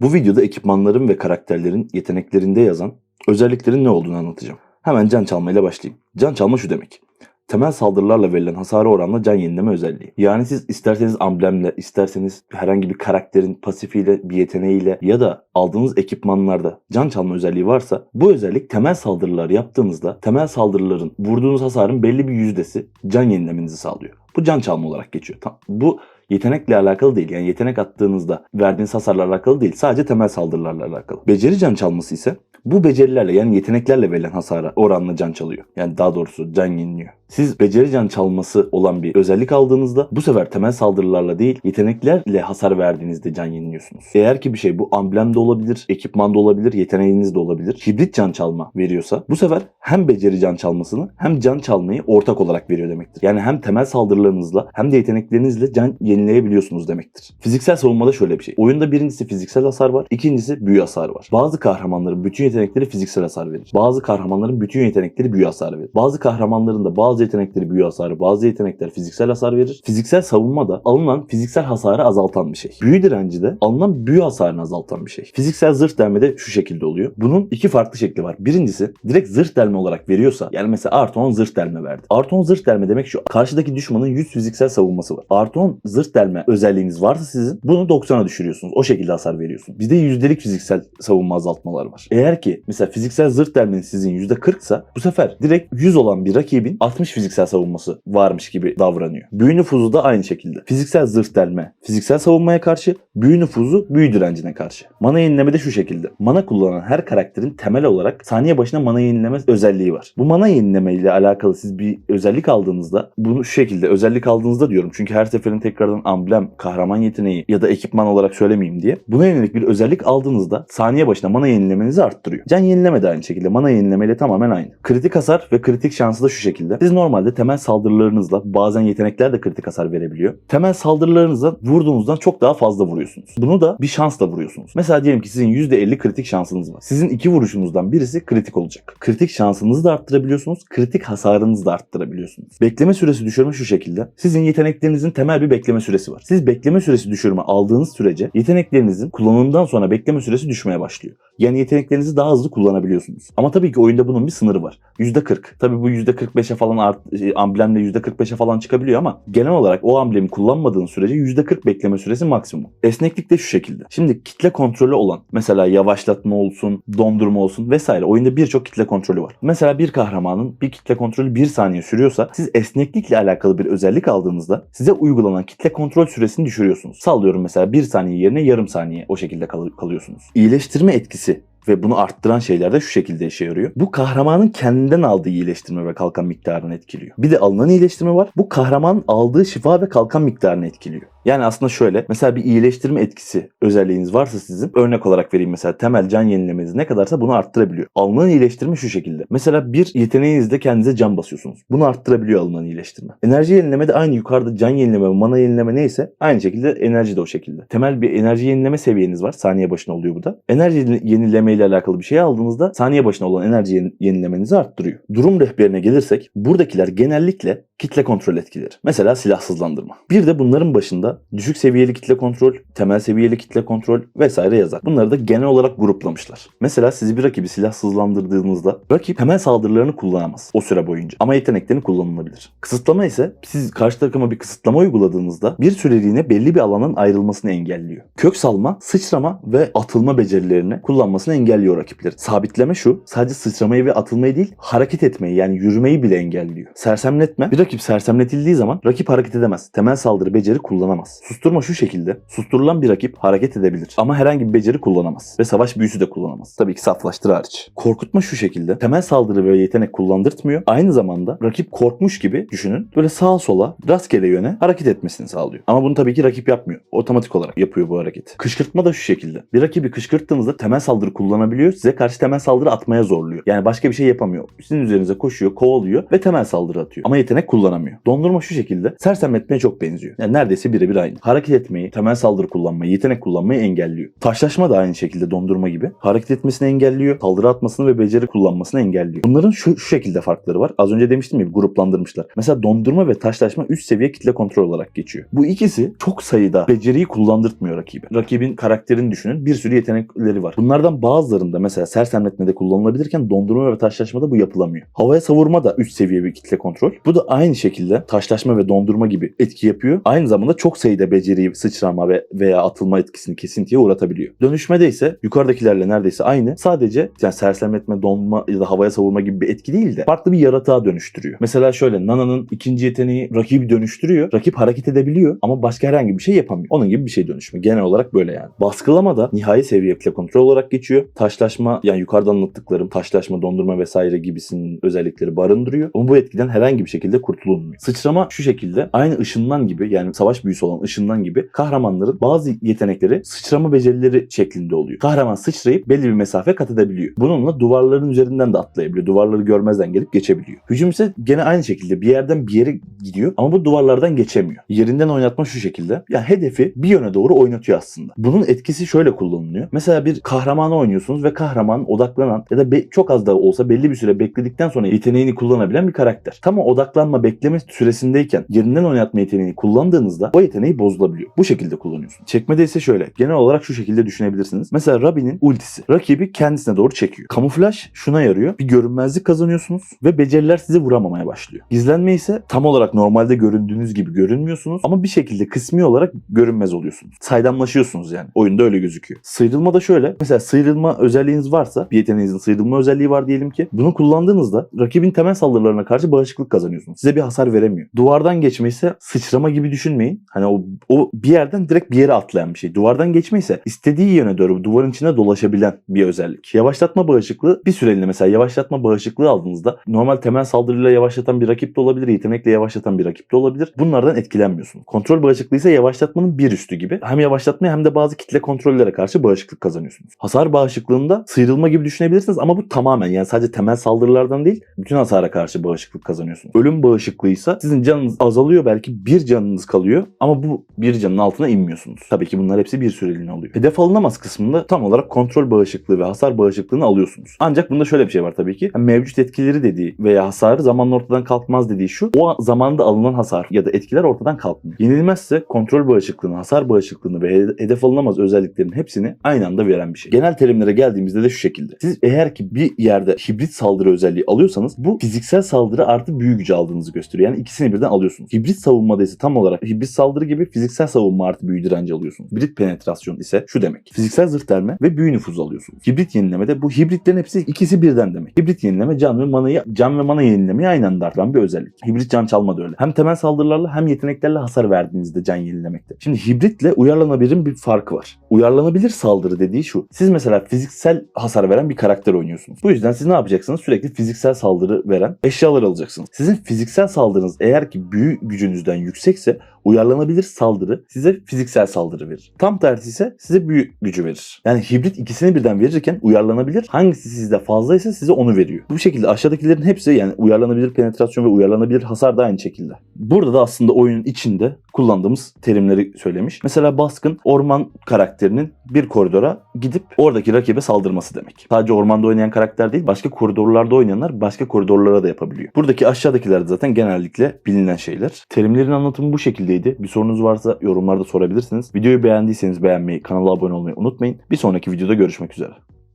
Bu videoda ekipmanların ve karakterlerin yeteneklerinde yazan özelliklerin ne olduğunu anlatacağım. Hemen can çalma ile başlayayım. Can çalma şu demek. Temel saldırılarla verilen hasara oranla can yenileme özelliği. Yani siz isterseniz amblemle, isterseniz herhangi bir karakterin pasifiyle, bir yeteneğiyle ya da aldığınız ekipmanlarda can çalma özelliği varsa bu özellik temel saldırılar yaptığınızda temel saldırıların vurduğunuz hasarın belli bir yüzdesi can yenilemenizi sağlıyor. Bu can çalma olarak geçiyor. Bu yetenekle alakalı değil. Yani yetenek attığınızda verdiğiniz hasarla alakalı değil. Sadece temel saldırılarla alakalı. Beceri can çalması ise bu becerilerle yani yeteneklerle verilen hasara oranla can çalıyor. Yani daha doğrusu can yeniliyor. Siz beceri can çalması olan bir özellik aldığınızda bu sefer temel saldırılarla değil yeteneklerle hasar verdiğinizde can yeniliyorsunuz. Eğer ki bir şey bu amblem de olabilir, ekipman da olabilir, yeteneğiniz de olabilir. Hibrit can çalma veriyorsa bu sefer hem beceri can çalmasını hem can çalmayı ortak olarak veriyor demektir. Yani hem temel saldırılarınızla hem de yeteneklerinizle can yenileyebiliyorsunuz demektir. Fiziksel savunmada şöyle bir şey. Oyunda birincisi fiziksel hasar var, ikincisi büyü hasarı var. Bazı kahramanların bütün yetenekleri fiziksel hasar verir. Bazı kahramanların bütün yetenekleri büyü hasarı verir. Bazı kahramanların da bazı yetenekleri büyü hasarı, bazı yetenekler fiziksel hasar verir. Fiziksel savunma da alınan fiziksel hasarı azaltan bir şey. Büyü direnci de alınan büyü hasarını azaltan bir şey. Fiziksel zırh delme de şu şekilde oluyor. Bunun iki farklı şekli var. Birincisi direkt zırh delme olarak veriyorsa yani mesela artı 10 zırh delme verdi. Artı 10 zırh delme demek şu karşıdaki düşmanın 100 fiziksel savunması var. Artı 10 zırh delme özelliğiniz varsa sizin bunu 90'a düşürüyorsunuz. O şekilde hasar veriyorsunuz. Bizde yüzdelik fiziksel savunma azaltmaları var. Eğer ki mesela fiziksel zırh delmeniz sizin %40 sa bu sefer direkt 100 olan bir rakibin 60 fiziksel savunması varmış gibi davranıyor. Büyü nüfuzu da aynı şekilde. Fiziksel zırh delme fiziksel savunmaya karşı, büyü nüfuzu büyü direncine karşı. Mana yenileme de şu şekilde. Mana kullanan her karakterin temel olarak saniye başına mana yenileme özelliği var. Bu mana yenileme ile alakalı siz bir özellik aldığınızda bunu şu şekilde özellik aldığınızda diyorum. Çünkü her seferin tekrardan amblem, kahraman yeteneği ya da ekipman olarak söylemeyeyim diye. Buna yönelik bir özellik aldığınızda saniye başına mana yenilemenizi arttırıyor. Can yenileme de aynı şekilde. Mana yenileme ile tamamen aynı. Kritik hasar ve kritik şansı da şu şekilde. Siz normalde temel saldırılarınızla bazen yetenekler de kritik hasar verebiliyor. Temel saldırılarınızla vurduğunuzdan çok daha fazla vuruyorsunuz. Bunu da bir şansla vuruyorsunuz. Mesela diyelim ki sizin %50 kritik şansınız var. Sizin iki vuruşunuzdan birisi kritik olacak. Kritik şansınızı da arttırabiliyorsunuz. Kritik hasarınızı da arttırabiliyorsunuz. Bekleme süresi düşürme şu şekilde. Sizin yeteneklerinizin temel bir bekleme süresi var. Siz bekleme süresi düşürme aldığınız sürece yeteneklerinizin kullanımından sonra bekleme süresi düşmeye başlıyor. Yani yeteneklerinizi daha hızlı kullanabiliyorsunuz. Ama tabii ki oyunda bunun bir sınırı var. %40. Tabii bu %45'e falan art, e, amblemle %45'e falan çıkabiliyor ama genel olarak o amblemi kullanmadığın sürece %40 bekleme süresi maksimum. Esneklik de şu şekilde. Şimdi kitle kontrolü olan mesela yavaşlatma olsun, dondurma olsun vesaire oyunda birçok kitle kontrolü var. Mesela bir kahramanın bir kitle kontrolü 1 saniye sürüyorsa siz esneklikle alakalı bir özellik aldığınızda size uygulanan kitle kontrol süresini düşürüyorsunuz. Sallıyorum mesela 1 saniye yerine yarım saniye o şekilde kal- kalıyorsunuz. İyileştirme etkisi ve bunu arttıran şeyler de şu şekilde işe yarıyor. Bu kahramanın kendinden aldığı iyileştirme ve kalkan miktarını etkiliyor. Bir de alınan iyileştirme var. Bu kahramanın aldığı şifa ve kalkan miktarını etkiliyor. Yani aslında şöyle mesela bir iyileştirme etkisi özelliğiniz varsa sizin örnek olarak vereyim mesela temel can yenilemeniz ne kadarsa bunu arttırabiliyor. Alınan iyileştirme şu şekilde. Mesela bir yeteneğinizde kendinize can basıyorsunuz. Bunu arttırabiliyor alınan iyileştirme. Enerji yenileme de aynı yukarıda can yenileme mana yenileme neyse aynı şekilde enerji de o şekilde. Temel bir enerji yenileme seviyeniz var. Saniye başına oluyor bu da. Enerji yenileme ile alakalı bir şey aldığınızda saniye başına olan enerji yen- yenilemenizi arttırıyor. Durum rehberine gelirsek buradakiler genellikle kitle kontrol etkileri. Mesela silahsızlandırma. Bir de bunların başında düşük seviyeli kitle kontrol, temel seviyeli kitle kontrol vesaire yazar. Bunları da genel olarak gruplamışlar. Mesela siz bir rakibi silahsızlandırdığınızda rakip temel saldırılarını kullanamaz o süre boyunca ama yeteneklerini kullanılabilir. Kısıtlama ise siz karşı takıma bir kısıtlama uyguladığınızda bir süreliğine belli bir alanın ayrılmasını engelliyor. Kök salma, sıçrama ve atılma becerilerini kullanmasını engelliyor rakipleri. Sabitleme şu, sadece sıçramayı ve atılmayı değil, hareket etmeyi yani yürümeyi bile engelliyor. Sersemletme, bir rakip sersemletildiği zaman rakip hareket edemez. Temel saldırı beceri kullanamaz. Susturma şu şekilde, susturulan bir rakip hareket edebilir ama herhangi bir beceri kullanamaz ve savaş büyüsü de kullanamaz. Tabii ki saflaştır hariç. Korkutma şu şekilde, temel saldırı ve yetenek kullandırtmıyor. Aynı zamanda rakip korkmuş gibi düşünün. Böyle sağa sola, rastgele yöne hareket etmesini sağlıyor. Ama bunu tabii ki rakip yapmıyor. Otomatik olarak yapıyor bu hareketi. Kışkırtma da şu şekilde. Bir rakibi kışkırttığınızda temel saldırı kullanabiliyor. Size karşı temel saldırı atmaya zorluyor. Yani başka bir şey yapamıyor. Sizin üzerinize koşuyor, kovalıyor ve temel saldırı atıyor. Ama yetenek kullanamıyor. Dondurma şu şekilde sersemletmeye çok benziyor. Yani neredeyse birebir birebir aynı. Hareket etmeyi, temel saldırı kullanmayı, yetenek kullanmayı engelliyor. Taşlaşma da aynı şekilde dondurma gibi. Hareket etmesini engelliyor, saldırı atmasını ve beceri kullanmasını engelliyor. Bunların şu, şu şekilde farkları var. Az önce demiştim ya gruplandırmışlar. Mesela dondurma ve taşlaşma üst seviye kitle kontrol olarak geçiyor. Bu ikisi çok sayıda beceriyi kullandırtmıyor rakibe. Rakibin karakterini düşünün. Bir sürü yetenekleri var. Bunlardan bazılarında mesela sersemletmede kullanılabilirken dondurma ve taşlaşmada bu yapılamıyor. Havaya savurma da üst seviye bir kitle kontrol. Bu da aynı şekilde taşlaşma ve dondurma gibi etki yapıyor. Aynı zamanda çok sayıda beceriyi sıçrama ve veya atılma etkisini kesintiye uğratabiliyor. Dönüşmede ise yukarıdakilerle neredeyse aynı. Sadece yani sersemletme, donma ya da havaya savurma gibi bir etki değil de farklı bir yaratığa dönüştürüyor. Mesela şöyle Nana'nın ikinci yeteneği rakibi dönüştürüyor. Rakip hareket edebiliyor ama başka herhangi bir şey yapamıyor. Onun gibi bir şey dönüşme. Genel olarak böyle yani. Baskılama da nihai seviye kitle kontrol olarak geçiyor. Taşlaşma yani yukarıdan anlattıklarım taşlaşma, dondurma vesaire gibisinin özellikleri barındırıyor. Ama bu etkiden herhangi bir şekilde kurtulunmuyor. Sıçrama şu şekilde aynı ışından gibi yani savaş büyüsü olan ışından gibi kahramanların bazı yetenekleri sıçrama becerileri şeklinde oluyor. Kahraman sıçrayıp belli bir mesafe kat edebiliyor. Bununla duvarların üzerinden de atlayabiliyor. Duvarları görmezden gelip geçebiliyor. Hücum ise gene aynı şekilde bir yerden bir yere gidiyor ama bu duvarlardan geçemiyor. Yerinden oynatma şu şekilde. Yani hedefi bir yöne doğru oynatıyor aslında. Bunun etkisi şöyle kullanılıyor. Mesela bir kahramanı oynuyorsunuz ve kahraman odaklanan ya da be- çok az da olsa belli bir süre bekledikten sonra yeteneğini kullanabilen bir karakter. Tam o odaklanma bekleme süresindeyken yerinden oynatma yeteneğini kullandığınızda o yeteneği bozulabiliyor. Bu şekilde kullanıyorsunuz. Çekmede ise şöyle. Genel olarak şu şekilde düşünebilirsiniz. Mesela Rabi'nin ultisi. Rakibi kendisine doğru çekiyor. Kamuflaj şuna yarıyor. Bir görünmezlik kazanıyorsunuz ve beceriler sizi vuramamaya başlıyor. Gizlenme ise tam olarak normalde göründüğünüz gibi görünmüyorsunuz ama bir şekilde kısmi olarak görünmez oluyorsunuz. Saydamlaşıyorsunuz yani. Oyunda öyle gözüküyor. Sıyrılma da şöyle. Mesela sıyrılma özelliğiniz varsa bir yeteneğinizin sıyrılma özelliği var diyelim ki. Bunu kullandığınızda rakibin temel saldırılarına karşı bağışıklık kazanıyorsunuz. Size bir hasar veremiyor. Duvardan geçme ise sıçrama gibi düşünmeyin. Hani o, o bir yerden direkt bir yere atlayan bir şey. Duvardan geçme ise istediği yöne doğru duvarın içine dolaşabilen bir özellik. Yavaşlatma bağışıklığı bir süreliğine mesela yavaşlatma bağışıklığı aldığınızda normal temel saldırıyla yavaşlatan bir rakip de olabilir, yetenekle yavaşlatan bir rakip de olabilir. Bunlardan etkilenmiyorsun. Kontrol bağışıklığı ise yavaşlatmanın bir üstü gibi. Hem yavaşlatmaya hem de bazı kitle kontrollere karşı bağışıklık kazanıyorsunuz. Hasar bağışıklığında sıyrılma gibi düşünebilirsiniz ama bu tamamen yani sadece temel saldırılardan değil bütün hasara karşı bağışıklık kazanıyorsunuz. Ölüm bağışıklığı ise sizin canınız azalıyor belki bir canınız kalıyor ama bu bir canın altına inmiyorsunuz. Tabii ki bunlar hepsi bir süreliğine oluyor. Hedef alınamaz kısmında tam olarak kontrol bağışıklığı ve hasar bağışıklığını alıyorsunuz. Ancak bunda şöyle bir şey var tabii ki. Mevcut etkileri dediği veya hasarı zamanla ortadan kalkmaz dediği şu. O zamanda alınan hasar ya da etkiler ortadan kalkmıyor. Yenilmezse kontrol bağışıklığını, hasar bağışıklığını ve hedef alınamaz özelliklerin hepsini aynı anda veren bir şey. Genel terimlere geldiğimizde de şu şekilde. Siz eğer ki bir yerde hibrit saldırı özelliği alıyorsanız bu fiziksel saldırı artı büyü gücü aldığınızı gösteriyor. Yani ikisini birden alıyorsunuz. Hibrit savunmada ise tam olarak hibrit saldırı gibi fiziksel savunma artı büyü direnci alıyorsunuz. Hibrit penetrasyon ise şu demek. Fiziksel zırh delme ve büyü nüfuzu alıyorsunuz. Hibrit yenilemede bu hibritlerin hepsi ikisi birden demek. Hibrit yenileme can ve manayı can ve mana yenilemeyi aynı anda artıran bir özellik. Hibrit can çalma da öyle. Hem temel saldırılarla hem yeteneklerle hasar verdiğinizde can yenilemekte. Şimdi hibritle uyarlanabilirin bir farkı var. Uyarlanabilir saldırı dediği şu. Siz mesela fiziksel hasar veren bir karakter oynuyorsunuz. Bu yüzden siz ne yapacaksınız? Sürekli fiziksel saldırı veren eşyalar alacaksınız. Sizin fiziksel saldırınız eğer ki büyü gücünüzden yüksekse uyarlanabilir saldırı size fiziksel saldırı verir. Tam tersi ise size büyü gücü verir. Yani hibrit ikisini birden verirken uyarlanabilir hangisi sizde fazlaysa size onu veriyor. Bu şekilde aşağıdakilerin hepsi yani uyarlanabilir penetrasyon ve uyarlanabilir hasar da aynı şekilde. Burada da aslında oyunun içinde kullandığımız terimleri söylemiş. Mesela baskın orman karakterinin bir koridora gidip oradaki rakibe saldırması demek. Sadece ormanda oynayan karakter değil başka koridorlarda oynayanlar başka koridorlara da yapabiliyor. Buradaki aşağıdakiler de zaten genellikle bilinen şeyler. Terimlerin anlatımı bu şekildeydi. Bir sorunuz varsa yorumlarda sorabilirsiniz. Videoyu beğendiyseniz beğenmeyi, kanala abone olmayı unutmayın. Bir sonraki videoda görüşmek üzere.